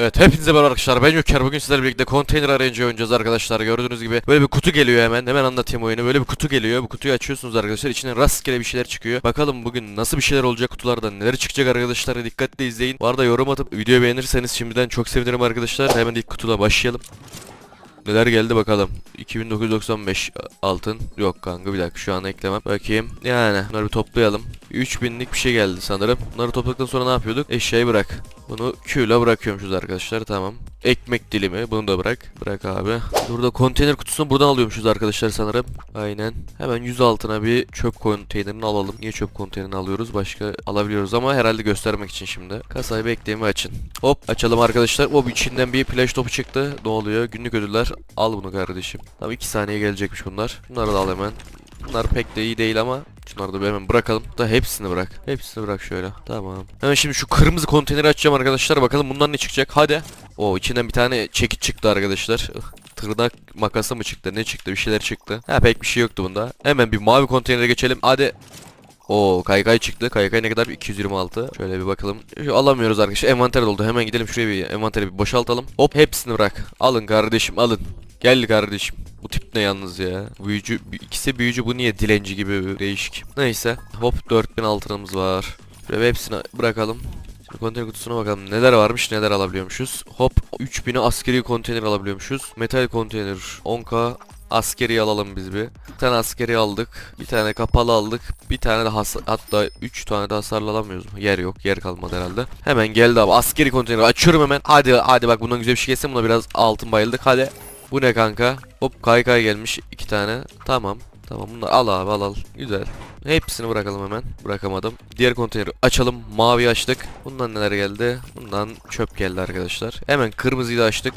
Evet hepinize merhaba arkadaşlar. Ben Joker bugün sizlerle birlikte konteyner arayınca oynayacağız arkadaşlar. Gördüğünüz gibi böyle bir kutu geliyor hemen. Hemen anlatayım oyunu. Böyle bir kutu geliyor. Bu kutuyu açıyorsunuz arkadaşlar. İçinden rastgele bir şeyler çıkıyor. Bakalım bugün nasıl bir şeyler olacak kutulardan. Neler çıkacak arkadaşlar? Dikkatli izleyin. Bu arada yorum atıp videoyu beğenirseniz şimdiden çok sevinirim arkadaşlar. Hemen ilk kutuda başlayalım. Neler geldi bakalım. 2995 altın. Yok kanka bir dakika. Şu an eklemem. Bakayım. Yani bunları bir toplayalım. 3000'lik bir şey geldi sanırım. Bunları topladıktan sonra ne yapıyorduk? Eşyayı bırak. Bunu Q ile bırakıyormuşuz arkadaşlar tamam. Ekmek dilimi bunu da bırak. Bırak abi. Burada konteyner kutusunu buradan alıyormuşuz arkadaşlar sanırım. Aynen. Hemen 100 altına bir çöp konteynerini alalım. Niye çöp konteynerini alıyoruz? Başka alabiliyoruz ama herhalde göstermek için şimdi. Kasayı bekleyin ve açın. Hop açalım arkadaşlar. Hop içinden bir flash topu çıktı. Ne oluyor? Günlük ödüller. Al bunu kardeşim. Tamam 2 saniye gelecekmiş bunlar. Bunları da al hemen. Bunlar pek de iyi değil ama Şunları da hemen bırakalım. Da hepsini bırak. Hepsini bırak şöyle. Tamam. Hemen şimdi şu kırmızı konteyneri açacağım arkadaşlar. Bakalım bundan ne çıkacak. Hadi. O içinden bir tane çekiç çıktı arkadaşlar. Tırnak makası mı çıktı? Ne çıktı? Bir şeyler çıktı. Ha pek bir şey yoktu bunda. Hemen bir mavi konteynere geçelim. Hadi. O kaykay çıktı. Kaykay ne kadar? 226. Şöyle bir bakalım. Şu alamıyoruz arkadaşlar. Envanter doldu. Hemen gidelim şuraya bir envanteri bir boşaltalım. Hop hepsini bırak. Alın kardeşim alın. Gel kardeşim. Bu tip ne yalnız ya? Büyücü ikisi büyücü bu niye dilenci gibi değişik. Neyse. Hop 4000 altınımız var. Şöyle hepsini bırakalım. Şimdi konteyner kutusuna bakalım neler varmış neler alabiliyormuşuz. Hop 3000'i askeri konteyner alabiliyormuşuz. Metal konteyner 10k askeri alalım biz bir. Bir tane askeri aldık. Bir tane kapalı aldık. Bir tane de has hatta 3 tane de hasarlı alamıyoruz. Yer yok. Yer kalmadı herhalde. Hemen geldi abi. Askeri konteyner açıyorum hemen. Hadi hadi bak bundan güzel bir şey gelsin. Buna biraz altın bayıldık. Hadi. Bu ne kanka? Hop kaykay gelmiş iki tane. Tamam. Tamam bunları al abi al al. Güzel. Hepsini bırakalım hemen. Bırakamadım. Diğer konteyneri açalım. Mavi açtık. Bundan neler geldi? Bundan çöp geldi arkadaşlar. Hemen kırmızıyı da açtık.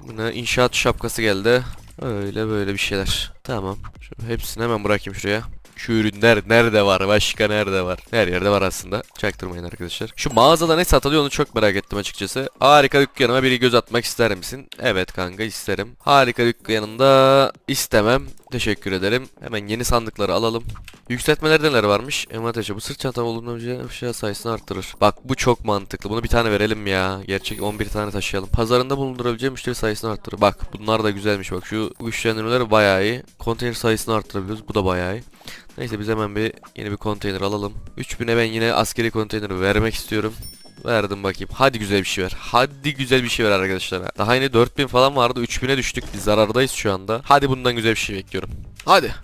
Buna inşaat şapkası geldi. Öyle böyle bir şeyler. Tamam. Şu hepsini hemen bırakayım şuraya. Şu ürünler nerede var? Başka nerede var? Her yerde var aslında. Çaktırmayın arkadaşlar. Şu mağazada ne satılıyor onu çok merak ettim açıkçası. Harika dükkanıma biri göz atmak ister misin? Evet kanka isterim. Harika dükkanında istemem. Teşekkür ederim. Hemen yeni sandıkları alalım. Yükseltmeler neler varmış? Envanter bu sırt çantam bulunduğunca eşya sayısını arttırır. Bak bu çok mantıklı. Bunu bir tane verelim ya. Gerçek 11 tane taşıyalım. Pazarında bulundurabileceğim müşteri sayısını arttırır. Bak bunlar da güzelmiş bak. Şu güçlendirmeler bayağı iyi. Konteyner sayısını arttırabiliyoruz. Bu da bayağı iyi. Neyse biz hemen bir yeni bir konteyner alalım. 3000'e ben yine askeri konteyneri vermek istiyorum. Verdim bakayım. Hadi güzel bir şey ver. Hadi güzel bir şey ver arkadaşlar. Daha yine 4000 falan vardı. 3000'e düştük. Biz zarardayız şu anda. Hadi bundan güzel bir şey bekliyorum. Hadi.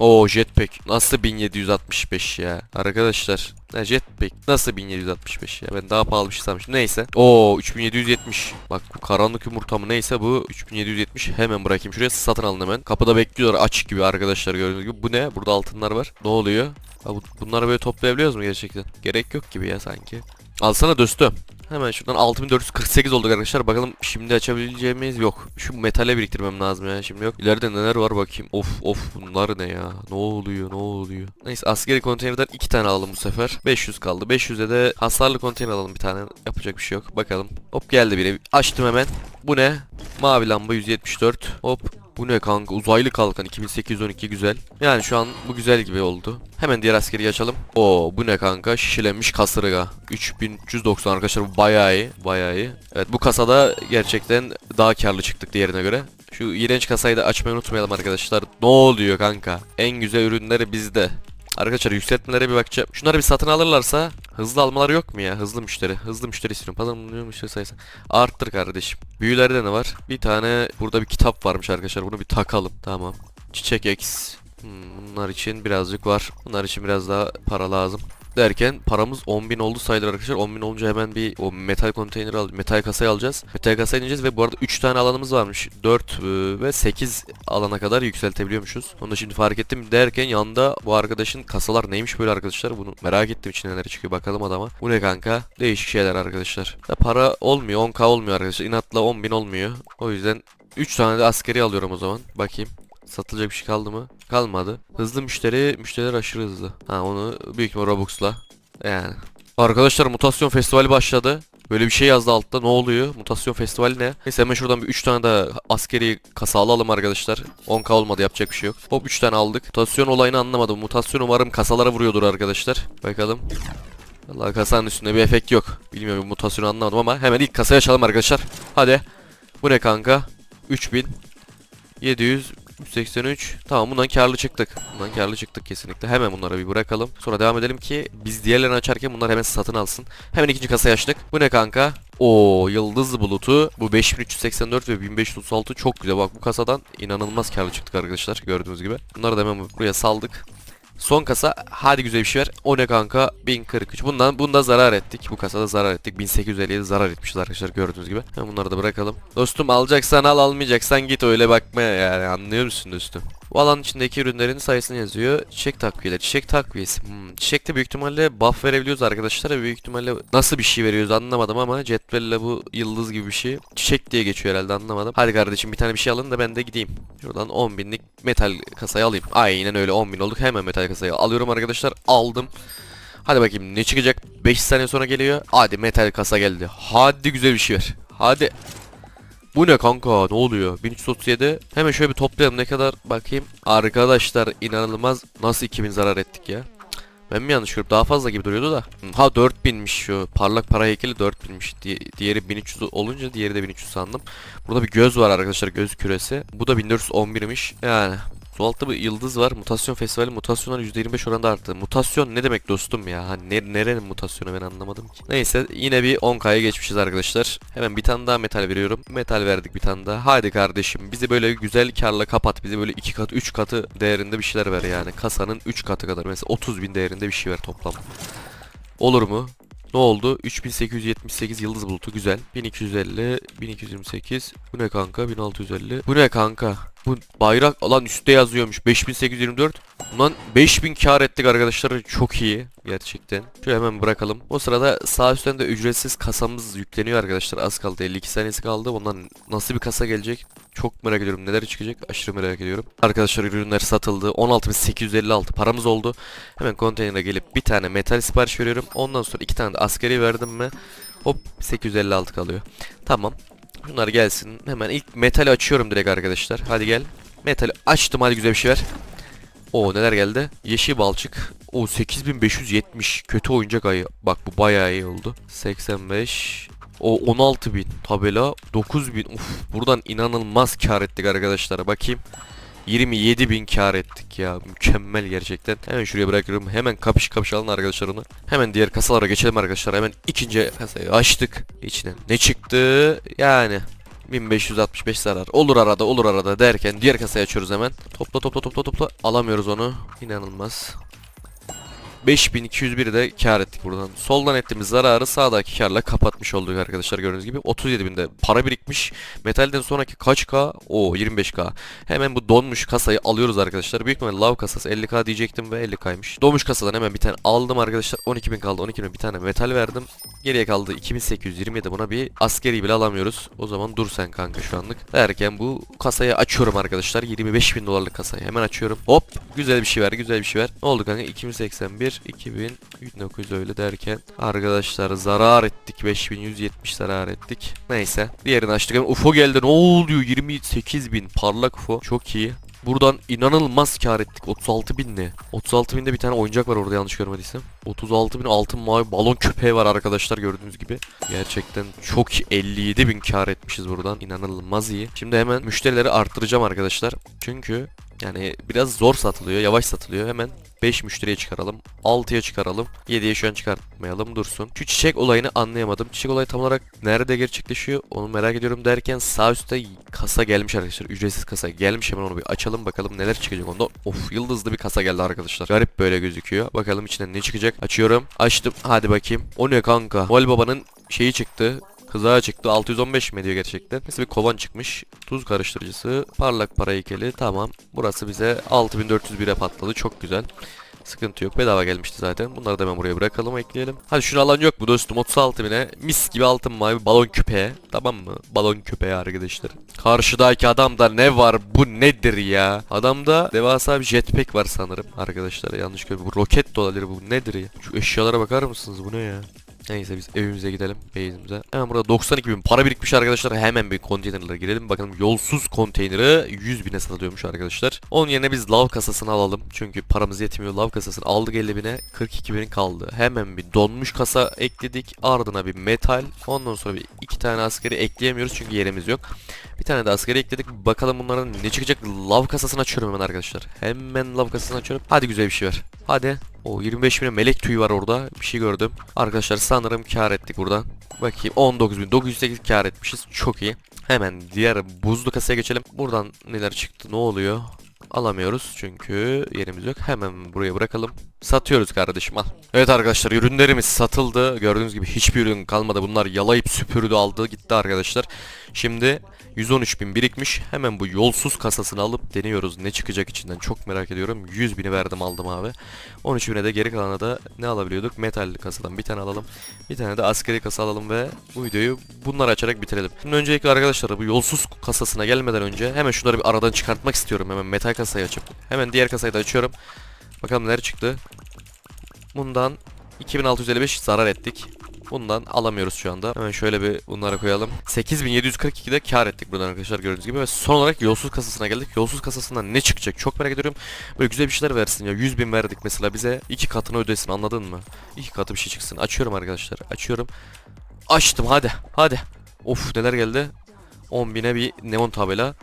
Oo jetpack. Nasıl 1765 ya? Arkadaşlar ne jetpack? Nasıl 1765 ya? Ben daha pahalı bir şey sanmıştım. Neyse. Oo 3770 bak bu karanlık yumurta mı neyse bu 3770 hemen bırakayım şuraya. Satın alın hemen. Kapıda bekliyorlar. Açık gibi arkadaşlar gördüğünüz gibi. Bu ne? Burada altınlar var. Ne oluyor? Ha, bu, bunları böyle toplayabiliyoruz mu gerçekten? Gerek yok gibi ya sanki alsana dostum Hemen şuradan 6448 olduk arkadaşlar. Bakalım şimdi açabileceğimiz yok. Şu metale biriktirmem lazım ya. Şimdi yok. İleride neler var bakayım. Of of bunlar ne ya? Ne oluyor? Ne oluyor? Neyse askeri konteynerden iki tane alalım bu sefer. 500 kaldı. 500'e de hasarlı konteyner alalım bir tane. Yapacak bir şey yok. Bakalım. Hop geldi biri. Açtım hemen. Bu ne? Mavi lamba 174. Hop bu ne kanka? Uzaylı kalkan 2812 güzel. Yani şu an bu güzel gibi oldu. Hemen diğer askeri açalım. Oo bu ne kanka? Şişilenmiş kasırga. 3390 arkadaşlar bu bayağı iyi. Bayağı iyi. Evet bu kasada gerçekten daha karlı çıktık diğerine göre. Şu iğrenç kasayı da açmayı unutmayalım arkadaşlar. Ne oluyor kanka? En güzel ürünleri bizde. Arkadaşlar yükseltmelere bir bakacağım. Şunları bir satın alırlarsa hızlı almaları yok mu ya? Hızlı müşteri. Hızlı müşteri istiyorum. Pazar bulunuyor müşteri sayısı. Arttır kardeşim. Büyülerde ne var? Bir tane burada bir kitap varmış arkadaşlar. Bunu bir takalım. Tamam. Çiçek X. Hmm, bunlar için birazcık var. Bunlar için biraz daha para lazım derken paramız 10.000 oldu sayılır arkadaşlar. 10.000 olunca hemen bir o metal konteyneri al, metal kasayı alacağız. Metal kasaya ineceğiz ve bu arada 3 tane alanımız varmış. 4 e, ve 8 alana kadar yükseltebiliyormuşuz. Onu da şimdi fark ettim derken yanında bu arkadaşın kasalar neymiş böyle arkadaşlar. Bunu merak ettim içine neler çıkıyor bakalım adama. Bu ne kanka? Değişik şeyler arkadaşlar. Ya para olmuyor 10k olmuyor arkadaşlar. İnatla 10.000 olmuyor. O yüzden 3 tane de askeri alıyorum o zaman. Bakayım. Satılacak bir şey kaldı mı? Kalmadı. Hızlı müşteri, müşteriler aşırı hızlı. Ha onu büyük ihtimal Robux'la. Yani. Arkadaşlar mutasyon festivali başladı. Böyle bir şey yazdı altta. Ne oluyor? Mutasyon festivali ne? Neyse hemen şuradan bir 3 tane de askeri kasa alalım arkadaşlar. 10k olmadı yapacak bir şey yok. Hop 3 tane aldık. Mutasyon olayını anlamadım. Mutasyon umarım kasalara vuruyordur arkadaşlar. Bakalım. Vallahi kasanın üstünde bir efekt yok. Bilmiyorum mutasyonu anlamadım ama hemen ilk kasayı açalım arkadaşlar. Hadi. Bu ne kanka? 3000 783 Tamam bundan karlı çıktık. Bundan karlı çıktık kesinlikle. Hemen bunları bir bırakalım. Sonra devam edelim ki biz diğerlerini açarken bunlar hemen satın alsın. Hemen ikinci kasayı açtık. Bu ne kanka? O yıldız bulutu. Bu 5384 ve 1536 çok güzel. Bak bu kasadan inanılmaz karlı çıktık arkadaşlar. Gördüğünüz gibi. Bunları da hemen buraya saldık. Son kasa hadi güzel bir şey ver. O ne kanka? 1043. Bundan bunda zarar ettik. Bu kasada zarar ettik. 1857 zarar etmişiz arkadaşlar gördüğünüz gibi. Bunları da bırakalım. Dostum alacaksan al almayacaksan git öyle bakma yani anlıyor musun dostum? Bu alanın içindeki ürünlerin sayısını yazıyor. Çiçek takviyeleri. Çiçek takviyesi. Hmm. Çiçekte büyük ihtimalle buff verebiliyoruz arkadaşlar. Büyük ihtimalle nasıl bir şey veriyoruz anlamadım ama cetvelle bu yıldız gibi bir şey. Çiçek diye geçiyor herhalde anlamadım. Hadi kardeşim bir tane bir şey alın da ben de gideyim. Şuradan 10 binlik metal kasayı alayım. Aynen öyle 10 bin olduk. Hemen metal kasayı alıyorum arkadaşlar. Aldım. Hadi bakayım ne çıkacak? 5 saniye sonra geliyor. Hadi metal kasa geldi. Hadi güzel bir şey ver. Hadi. Bu ne kanka? Ne oluyor? 1337. Hemen şöyle bir toplayalım ne kadar bakayım. Arkadaşlar inanılmaz. Nasıl 2000 zarar ettik ya? Ben mi yanlış görüp daha fazla gibi duruyordu da. Ha 4000'miş şu. Parlak para heykeli 4000'miş. Di- diğeri 1300 olunca diğeri de 1300 sandım. Burada bir göz var arkadaşlar göz küresi. Bu da 1411'miş. Yani Sol altta bir yıldız var. Mutasyon festivali mutasyonlar %25 oranda arttı. Mutasyon ne demek dostum ya? Hani ne, nerenin mutasyonu ben anlamadım ki. Neyse yine bir 10K'ya geçmişiz arkadaşlar. Hemen bir tane daha metal veriyorum. Metal verdik bir tane daha. Hadi kardeşim bizi böyle güzel karla kapat. Bizi böyle 2 kat 3 katı değerinde bir şeyler ver yani. Kasanın 3 katı kadar. Mesela 30 bin değerinde bir şey ver toplam. Olur mu? Ne oldu? 3878 yıldız bulutu güzel. 1250, 1228. Bu ne kanka? 1650. Bu ne kanka? Bu bayrak alan üstte yazıyormuş. 5824. Bundan 5000 kar ettik arkadaşlar. Çok iyi. Gerçekten. Şöyle hemen bırakalım. O sırada sağ üstten de ücretsiz kasamız yükleniyor arkadaşlar. Az kaldı. 52 saniyesi kaldı. Ondan nasıl bir kasa gelecek? Çok merak ediyorum. Neler çıkacak? Aşırı merak ediyorum. Arkadaşlar ürünler satıldı. 16856 paramız oldu. Hemen konteynere gelip bir tane metal sipariş veriyorum. Ondan sonra iki tane de askeri verdim mi? Hop 856 kalıyor. Tamam. Bunlar gelsin. Hemen ilk metali açıyorum direkt arkadaşlar. Hadi gel. Metali açtım hadi güzel bir şey ver. O neler geldi? Yeşil balçık. O 8570. Kötü oyuncak ayı. Bak bu bayağı iyi oldu. 85. O 16000 tabela 9000. Uf buradan inanılmaz kar ettik arkadaşlar. Bakayım. 27 bin kar ettik ya. Mükemmel gerçekten. Hemen şuraya bırakıyorum. Hemen kapış kapış alın arkadaşlar onu. Hemen diğer kasalara geçelim arkadaşlar. Hemen ikinci kasayı açtık. İçinden ne çıktı? Yani 1565 zarar. Olur arada olur arada derken diğer kasayı açıyoruz hemen. Topla topla topla topla. Alamıyoruz onu. İnanılmaz. 5201 de kar ettik buradan. Soldan ettiğimiz zararı sağdaki karla kapatmış olduk arkadaşlar gördüğünüz gibi. 37 binde para birikmiş. Metalden sonraki kaç K? O 25K. Hemen bu donmuş kasayı alıyoruz arkadaşlar. Büyük ihtimalle lav kasası 50K diyecektim ve 50K'ymış. Donmuş kasadan hemen bir tane aldım arkadaşlar. 12.000 kaldı. 12.000 bir tane metal verdim. Geriye kaldı 2827 buna bir askeri bile alamıyoruz. O zaman dur sen kanka şu anlık. Derken bu kasayı açıyorum arkadaşlar. 25.000 dolarlık kasayı hemen açıyorum. Hop güzel bir şey ver güzel bir şey ver. Ne oldu kanka 2081 2000 1900 öyle derken arkadaşlar zarar ettik 5170 zarar ettik. Neyse diğerini açtık. Hemen UFO geldi ne oluyor 28.000 parlak UFO çok iyi. Buradan inanılmaz kar ettik. 36 bin ne? 36 binde bir tane oyuncak var orada yanlış görmediysem. 36 bin altın mavi balon köpeği var arkadaşlar gördüğünüz gibi. Gerçekten çok iyi. 57 bin kar etmişiz buradan. İnanılmaz iyi. Şimdi hemen müşterileri arttıracağım arkadaşlar. Çünkü yani biraz zor satılıyor, yavaş satılıyor. Hemen 5 müşteriye çıkaralım. 6'ya çıkaralım. 7'ye şu an çıkartmayalım dursun. Şu çiçek olayını anlayamadım. Çiçek olayı tam olarak nerede gerçekleşiyor onu merak ediyorum derken sağ üstte kasa gelmiş arkadaşlar. Ücretsiz kasa gelmiş hemen onu bir açalım bakalım neler çıkacak onda. Of yıldızlı bir kasa geldi arkadaşlar. Garip böyle gözüküyor. Bakalım içinden ne çıkacak. Açıyorum. Açtım. Hadi bakayım. O ne kanka? Noel Baba'nın şeyi çıktı. Kızağa çıktı. 615 mi ediyor gerçekten? Neyse bir kovan çıkmış. Tuz karıştırıcısı. Parlak para heykeli. Tamam. Burası bize 6401'e patladı. Çok güzel. Sıkıntı yok. Bedava gelmişti zaten. Bunları da hemen buraya bırakalım ekleyelim. Hadi şunu alan yok mu dostum? 36 bine. Mis gibi altın mavi balon köpeği. Tamam mı? Balon köpeği arkadaşlar. Karşıdaki adamda ne var? Bu nedir ya? Adamda devasa bir jetpack var sanırım. Arkadaşlar yanlış görüyorum. Bu roket de olabilir bu. Nedir ya? Şu eşyalara bakar mısınız? Bu ne ya? Neyse biz evimize gidelim. Base'imize. Hemen burada 92 bin para birikmiş arkadaşlar. Hemen bir konteynerlere girelim. Bakalım yolsuz konteyneri 100 bine satılıyormuş arkadaşlar. Onun yerine biz lav kasasını alalım. Çünkü paramız yetmiyor. Lav kasasını aldık 50 bine. 42 bin kaldı. Hemen bir donmuş kasa ekledik. Ardına bir metal. Ondan sonra bir tane askeri ekleyemiyoruz çünkü yerimiz yok. Bir tane de askeri ekledik. Bakalım bunların ne çıkacak. Lav kasasını açıyorum hemen arkadaşlar. Hemen lav kasasını açıyorum. Hadi güzel bir şey ver. Hadi. O 25 bin melek tüyü var orada. Bir şey gördüm. Arkadaşlar sanırım kar ettik buradan. Bakayım 19.908 kar etmişiz. Çok iyi. Hemen diğer buzlu kasaya geçelim. Buradan neler çıktı ne oluyor? Alamıyoruz çünkü yerimiz yok. Hemen buraya bırakalım. Satıyoruz kardeşim al. Evet arkadaşlar ürünlerimiz satıldı. Gördüğünüz gibi hiçbir ürün kalmadı. Bunlar yalayıp süpürdü aldı gitti arkadaşlar. Şimdi 113 bin birikmiş. Hemen bu yolsuz kasasını alıp deniyoruz. Ne çıkacak içinden çok merak ediyorum. 100 bini verdim aldım abi. 13 bine de geri kalana da ne alabiliyorduk? Metal kasadan bir tane alalım. Bir tane de askeri kasa alalım ve bu videoyu bunları açarak bitirelim. Şimdi öncelikle arkadaşlar bu yolsuz kasasına gelmeden önce hemen şunları bir aradan çıkartmak istiyorum. Hemen metal kasayı açıp. Hemen diğer kasayı da açıyorum. Bakalım neler çıktı. Bundan 2655 zarar ettik. Bundan alamıyoruz şu anda. Hemen şöyle bir bunlara koyalım. 8742'de kar ettik buradan arkadaşlar gördüğünüz gibi. Ve son olarak yolsuz kasasına geldik. Yolsuz kasasından ne çıkacak çok merak ediyorum. Böyle güzel bir şeyler versin ya. 100 bin verdik mesela bize. iki katını ödesin anladın mı? İki katı bir şey çıksın. Açıyorum arkadaşlar. Açıyorum. Açtım hadi. Hadi. Of neler geldi. 10 bine bir neon tabela.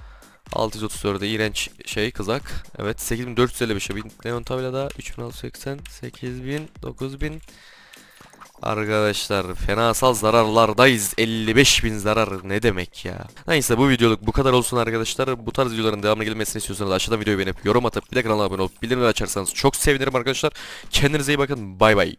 634'de iğrenç şey kızak. Evet 8455'e bir neon tabela da 3680 8000 9000 Arkadaşlar fenasal zararlardayız. 55 bin zarar ne demek ya? Neyse bu videoluk bu kadar olsun arkadaşlar. Bu tarz videoların devamına gelmesini istiyorsanız aşağıdan videoyu beğenip yorum atıp bir de kanala abone olup bildirimleri açarsanız çok sevinirim arkadaşlar. Kendinize iyi bakın. Bay bay